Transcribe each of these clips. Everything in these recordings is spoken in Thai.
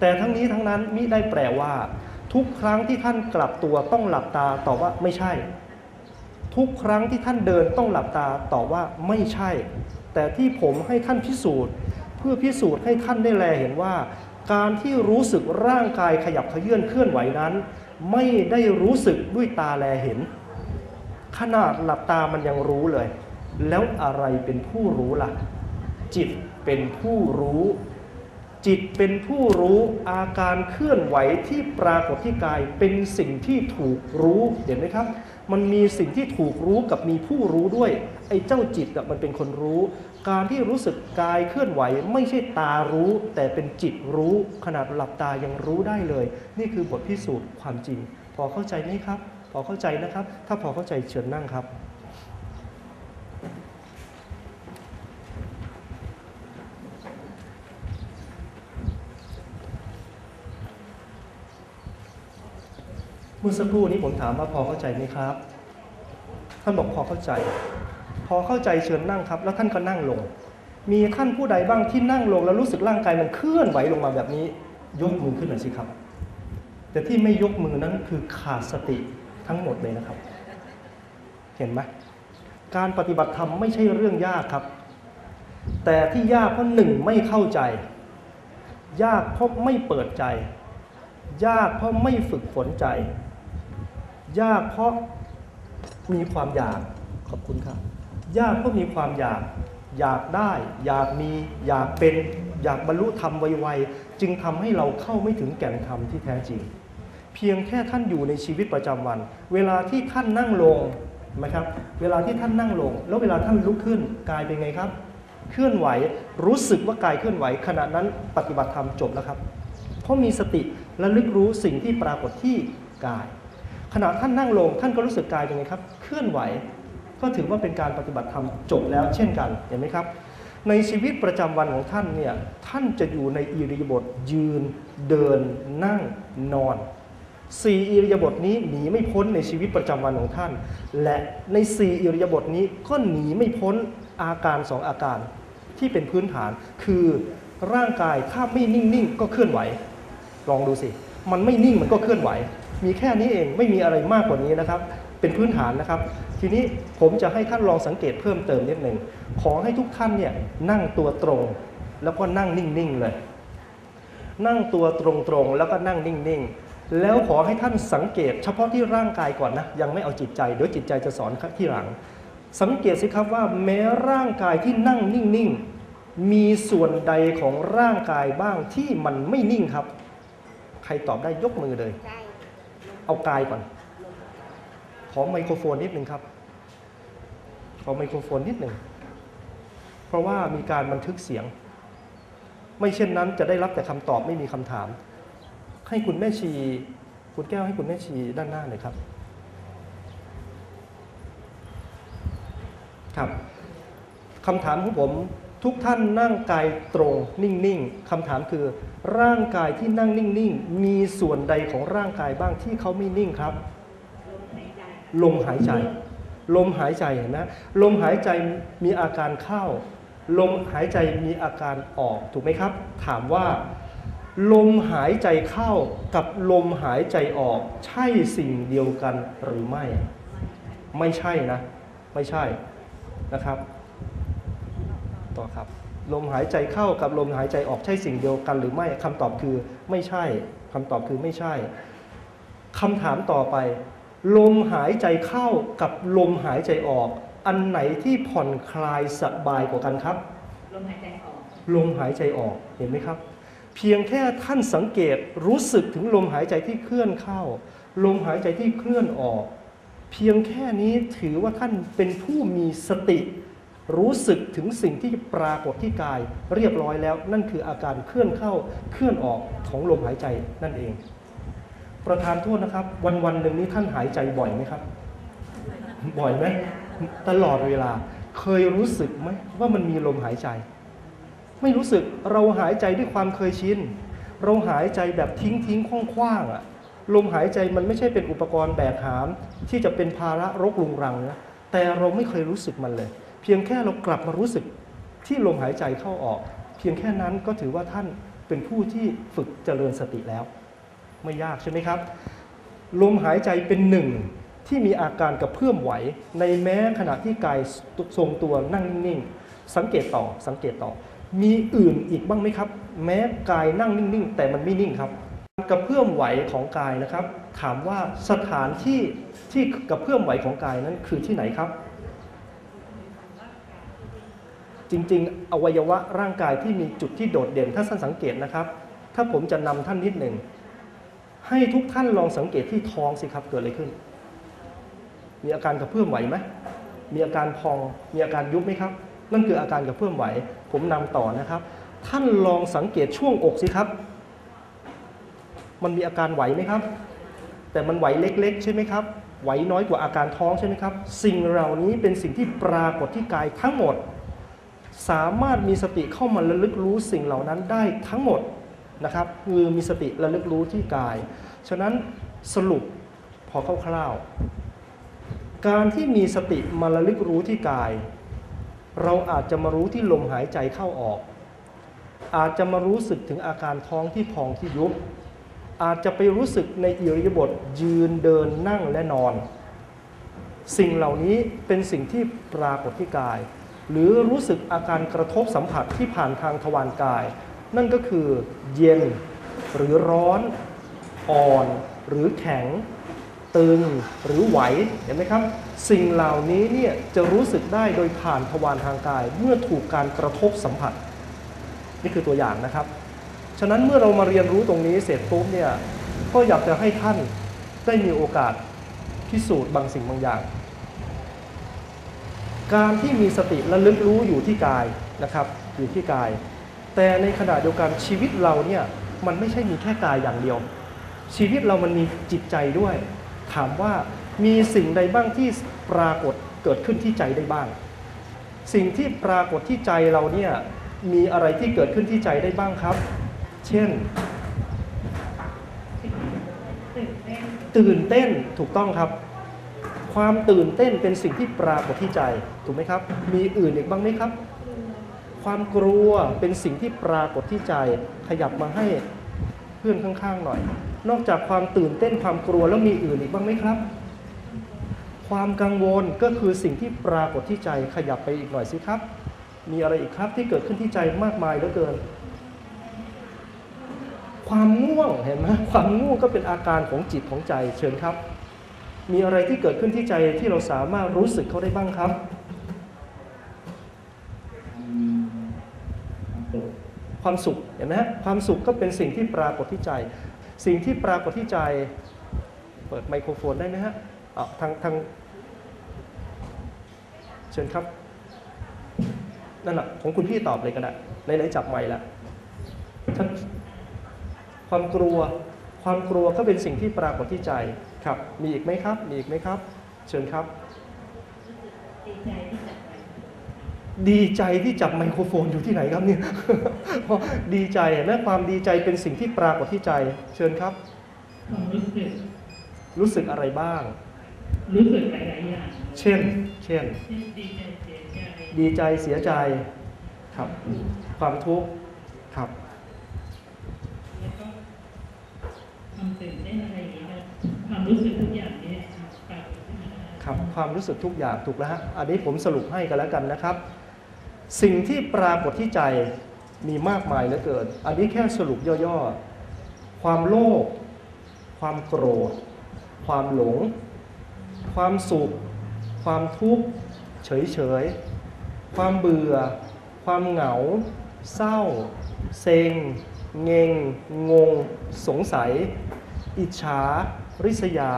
แต่ทั้งนี้ทั้งนั้นมิได้แปลว่า ทุกครั้งที่ท่านกลับตัวต้องหลับตาตอบว่าไม่ใช่ ทุกครั้งที่ท่านเดินต้องหลับตาตอบว่าไม่ใช่ แต่ที่ผมให้ท่านพิสูจน์ เพื่อพิสูจน์ให้ท่านได้แลเห็นว่า การที่รู้สึกร่างกายขยับเขยื่อนเคลื่อนไหวนั้น ไม่ได้รู้สึกด้วยตาแลเห็น ขนาดหลับตามันยังรู้เลย แล้วอะไรเป็นผู้รู้ล่ะ จิตเป็นผู้รู้ จิตเป็นผู้รู้อาการเคลื่อนไหวที่ปรากฏที่กายเป็นสิ่งที่ถูกรู้เห็นไหมครับ มันมีสิ่งที่ถูกรู้กับมีผู้รู้ด้วย ไอ้เจ้าจิตมันเป็นคนรู้ การที่รู้สึกกายเคลื่อนไหว ไม่ใช่ตารู้ แต่เป็นจิตรู้ขนาดหลับตายังรู้ได้เลย นี่คือบทพิสูจน์ความจริง พอเข้าใจไหมครับ พอเข้าใจนะครับ ถ้าพอเข้าใจเชิญนั่งครับ เมื่อสักครู่นี้ผมถามว่าพอเข้าใจไหมครับ ท่านบอกพอเข้าใจ พอเข้าใจเชิญนั่งครับ แล้วท่านก็นั่งลง มีท่านผู้ใดบ้างที่นั่งลง แล้วรู้สึกร่างกายมันเคลื่อนไหวลงมาแบบนี้ ยกมือขึ้นหน่อยสิครับ แต่ที่ไม่ยกมือนั้นคือขาดสติทั้งหมดเลยนะครับ เห็นไหมการปฏิบัติธรรมไม่ใช่เรื่องยากครับ แต่ที่ยากเพราะหนึ่งไม่เข้าใจ ยากเพราะไม่เปิดใจ ยากเพราะไม่ฝึกฝนใจ ยากเพราะมีความอยากขอบคุณครับยากเพราะมีความอยากอยากได้ อยากมีอยากเป็นอยากบรรลุธรรมไวๆจึงทำให้เราเข้าไม่ถึงแก่นธรรมที่แท้จริง เพียงแค่ท่านอยู่ในชีวิตประจำวัน เวลาที่ท่านนั่งลงไหมครับ เวลาที่ท่านนั่งลง แล้วเวลาท่านลุกขึ้นกายเป็นไงครับ เคลื่อนไหวรู้สึกว่ากายเคลื่อนไหว ขณะนั้นปฏิบัติธรรมจบแล้วครับ เพราะมีสติและลึกรู้สิ่งที่ปรากฏที่กาย ขณะท่านนั่งลง ท่านก็รู้สึกกายเป็นไงครับ เคลื่อนไหว ก็ถือว่าเป็นการปฏิบัติธรรมจบแล้วเช่นกันเห็นไหมครับ ในชีวิตประจำวันของท่านเนี่ยท่านจะอยู่ในอิริยาบถยืน เดิน นั่งนอนสี่อิริยาบถนี้หนีไม่พ้นในชีวิตประจำวันของท่าน และในสี่อิริยาบถนี้ก็หนีไม่พ้นอาการสองอาการที่เป็นพื้นฐาน คือร่างกายถ้าไม่นิ่งๆก็เคลื่อนไหว ลองดูสิ มันไม่นิ่งมันก็เคลื่อนไหว มีแค่นี้เองไม่มีอะไรมากกว่านี้นะครับ เป็นพื้นฐานนะครับ ทีนี้ผมจะให้ท่านลองสังเกตเพิ่มเติมนิดหนึ่งขอให้ทุกท่านเนี่ยนั่งตัวตรง แล้วก็นั่งนิ่งๆเลย นั่งตัวตรงๆแล้วก็นั่งนิ่งๆ แล้วขอให้ท่านสังเกต เฉพาะที่ร่างกายก่อนนะยังไม่เอาจิตใจเดี๋ยวจิตใจจะสอนที่หลัง สังเกตสิครับว่าแม้ร่างกายที่นั่งนิ่งๆ มีส่วนใดของร่างกายบ้างที่มันไม่นิ่งครับ ใครตอบได้ยกมือเลย เอากายก่อน ขอไมโครโฟนนิดหนึ่งครับ ขอไมโครโฟนนิดหนึ่ง เพราะว่ามีการบันทึกเสียง ไม่เช่นนั้นจะได้รับแต่คำตอบไม่มีคำถาม ให้คุณแม่ชี คุณแก้วให้คุณแม่ชีด้านหน้าหน่อยครับ ครับคำถามของผม ทุกท่านนั่งกายตรงนิ่งๆคำถามคือ ร่างกายที่นั่งนิ่งๆ มีส่วนใดของร่างกายบ้างที่เขาไม่นิ่งครับ ลมหายใจ ลมหายใจเห็นไหมลมหายใจมีอาการเข้า ลมหายใจมีอาการออกถูกไหมครับ ถามว่า ลมหายใจเข้ากับลมหายใจออก ใช่สิ่งเดียวกันหรือไม่ ไม่ใช่นะ ไม่ใช่นะครับ ต่อครับลมหายใจเข้ากับลมหายใจออกใช่สิ่งเดียวกันหรือไม่คำตอบคือไม่ใช่คำตอบคือไม่ใช่คำถามต่อไป ลมหายใจเข้ากับลมหายใจออก อันไหนที่ผ่อนคลายสบายกว่ากันครับ ลมหายใจออกลมหายใจออกเห็นไหมครับ เพียงแค่ท่านสังเกตรู้สึกถึงลมหายใจที่เคลื่อนเข้า ลมหายใจที่เคลื่อนออก เพียงแค่นี้ถือว่าท่านเป็นผู้มีสติ รู้สึกถึงสิ่งที่ปรากฏที่กายเรียบร้อยแล้ว นั่นคืออาการเคลื่อนเข้าเคลื่อนออกของลมหายใจนั่นเอง ประธานโทษนะครับ วันวันหนึ่งนี้ท่านหายใจบ่อยไหมครับ บ่อยไหมตลอดเวลา เคยรู้สึกไหมว่ามันมีลมหายใจ ไม่รู้สึกเราหายใจด้วยความเคยชินเราหายใจแบบทิ้งทิ้งคว่างคว้างๆอะลมหายใจมันไม่ใช่เป็นอุปกรณ์แบกหาม ที่จะเป็นภาระรกรุงรังนะแต่เราไม่เคยรู้สึกมันเลย พียงแค่เรากลับมารู้สึกที่ลมหายใจเข้าออก เพียงแค่นั้นก็ถือว่าท่านเป็นผู้ที่ฝึกเจริญสติแล้ว ไม่ยากใช่ไหมครับ ลมหายใจเป็นหนึ่งที่มีอาการกระเพื่อมไหว ในแม้ขณะที่กายทรงตัวนั่งนิ่งๆสังเกตต่อสังเกตต่อ มีอื่นอีกบ้างไหมครับ แม้กายนั่งนิ่งๆ แต่มันไม่นิ่งครับ กระเพื่อมไหวของกายนะครับ ถามว่าสถานที่ที่กระเพื่อมไหวของกายนั้นคือที่ไหนครับ จริง ๆ อวัยวะร่างกายที่มีจุดที่โดดเด่นถ้าท่านสังเกตนะครับ ถ้าผมจะนำท่านนิดหนึ่งให้ทุกท่านลองสังเกตที่ท้องสิครับเกิดอะไรขึ้น มีอาการกระเพื่อมไหวไหมมีอาการพองมีอาการยุบไหมครับ นั่นคืออาการกระเพื่อมไหว ผมนำต่อนะครับ ท่านลองสังเกตช่วงอกสิครับ มันมีอาการไหวไหมครับ แต่มันไหวเล็กๆ ใช่ไหมครับไหวน้อยกว่าอาการท้องใช่ไหมครับ สิ่งเหล่านี้เป็นสิ่งที่ปรากฏที่กายทั้งหมด สามารถมีสติเข้ามาระลึกรู้สิ่งเหล่านั้นได้ทั้งหมดนะครับคือมีสติระลึกรู้ที่กาย ฉะนั้นสรุปพอคร่าวๆการที่มีสติมาระลึกรู้ที่กาย เราอาจจะมารู้ที่ลมหายใจเข้าออก อาจจะมารู้สึกถึงอาการท้องที่พองที่ยุบอาจจะไปรู้สึกในอิริยาบถยืนเดินนั่งและนอน สิ่งเหล่านี้เป็นสิ่งที่ปรากฏที่กาย หรือรู้สึกอาการกระทบสัมผัสที่ผ่านทางทวารกาย นั่นก็คือเย็นหรือร้อน อ่อนหรือแข็ง ตึงหรือไหวเห็นไหมครับ สิ่งเหล่านี้เนี่ยจะรู้สึกได้โดยผ่านทวารทางกาย เมื่อถูกการกระทบสัมผัส นี่คือตัวอย่างนะครับ ฉะนั้นเมื่อเรามาเรียนรู้ตรงนี้เสร็จปุ๊บเนี่ยก็อยากจะให้ท่านได้มีโอกาสพิสูจน์บางสิ่งบางอย่าง การที่มีสติระลึกรู้อยู่ที่กายนะครับอยู่ที่กาย แต่ในขณะเดียวกันชีวิตเราเนี่ยมันไม่ใช่มีแค่กายอย่างเดียว ชีวิตเรามันมีจิตใจด้วย ถามว่ามีสิ่งใดบ้างที่ปรากฏเกิดขึ้นที่ใจได้บ้าง สิ่งที่ปรากฏที่ใจเราเนี่ยมีอะไรที่เกิดขึ้นที่ใจได้บ้างครับ เช่น ตื่นเต้นตื่นเต้นถูกต้องครับ ความตื่นเต้นเป็นสิ่งที่ปรากฏที่ใจถูกไหมครับ มีอื่นอีกบ้างไหมครับ ความกลัวเป็นสิ่งที่ปรากฏที่ใจ ขยับมาให้เพื่อนข้างๆหน่อย นอกจากความตื่นเต้นความกลัวแล้วมีอื่นอีกบ้างไหมครับ ความกังวลก็คือสิ่งที่ปรากฏที่ใจขยับไปอีกหน่อยสิครับ มีอะไรอีกครับที่เกิดขึ้นที่ใจมากมายเหลือเกินความง่วงเห็นไหมความง่วงก็เป็นอาการของจิตของใจเชิญครับ มีอะไรที่เกิดขึ้นที่ใจที่เราสามารถรู้สึกเขาได้บ้างครับความสุขเห็นไหมฮะความสุขก็เป็นสิ่งที่ปรากฏที่ใจ สิ่งที่ปรากฏที่ใจ เปิดไมโครโฟนได้ไหมฮะอะทางทางเชิญครับนั่นแหละของคุณพี่ตอบเลยก็ได้ไหนๆจับไมค์แล้วความกลัวความกลัวก็เป็นสิ่งที่ปรากฏที่ใจ ครับ มีอีกไหมครับ มีอีกไหมครับ เชิญครับ ดีใจที่จับไมค์ดีใจที่จับไมโครโฟนอยู่ที่ไหนครับเนี่ยเพราะดีใจนะความดีใจเป็นสิ่งที่ปรากฏที่ใจ เชิญครับ ความรู้สึก รู้สึกอะไรบ้าง รู้สึกหลายๆอย่าง เช่น เช่นเช่นดีใจเสียใจ ดีใจเสียใจ ครับ ความทุกข์ ครับ แล้วก็ความตื่นเต้นอะไรอย่างเงี้ยนะความ รู้สึกทุกอย่างเนี้ปรากฏขึ้นมาได้ครับความรู้สึกทุกอย่างถูกแล้วฮะอันนี้ผมสรุปให้กันแล้วกันนะครับ สิ่งที่ปรากฏที่ใจมีมากมายเหลือเกิน อันนี้แค่สรุปย่อๆ ความโลภความโกรธ ความหลง ความสุข ความทุกข์ เฉยๆ ความเบื่อ ความเหงา เศร้า เซ็ง เงง งง สงสัย อิจฉา ริษยา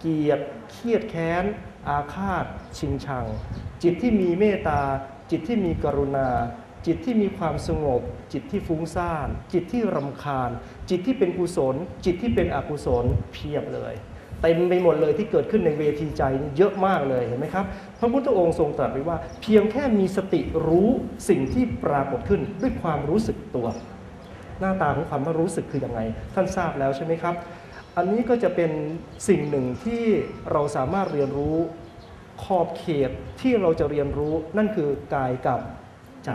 เกียดเครียดแค้น อาฆาต ชิงชัง จิตที่มีเมตตา จิตที่มีกรุณา จิตที่มีความสงบ จิตที่ฟุ้งซ่าน จิตที่รำคาญ จิตที่เป็นกุศล จิตที่เป็นอกุศลเพียบเลยเต็มไปหมดเลยที่เกิดขึ้นในเวทีใจเยอะมากเลยเห็นไหมครับพระพุทธองค์ทรงตรัสไว้ว่า เพียงแค่มีสติรู้สิ่งที่ปรากฏขึ้นด้วยความรู้สึกตัว หน้าตาของความว่ารู้สึกคือยังไง ท่านทราบแล้วใช่ไหมครับ อันนี้ก็จะเป็นสิ่งหนึ่งที่เราสามารถเรียนรู้ขอบเขตที่เราจะเรียนรู้นั่นคือกายกับใจ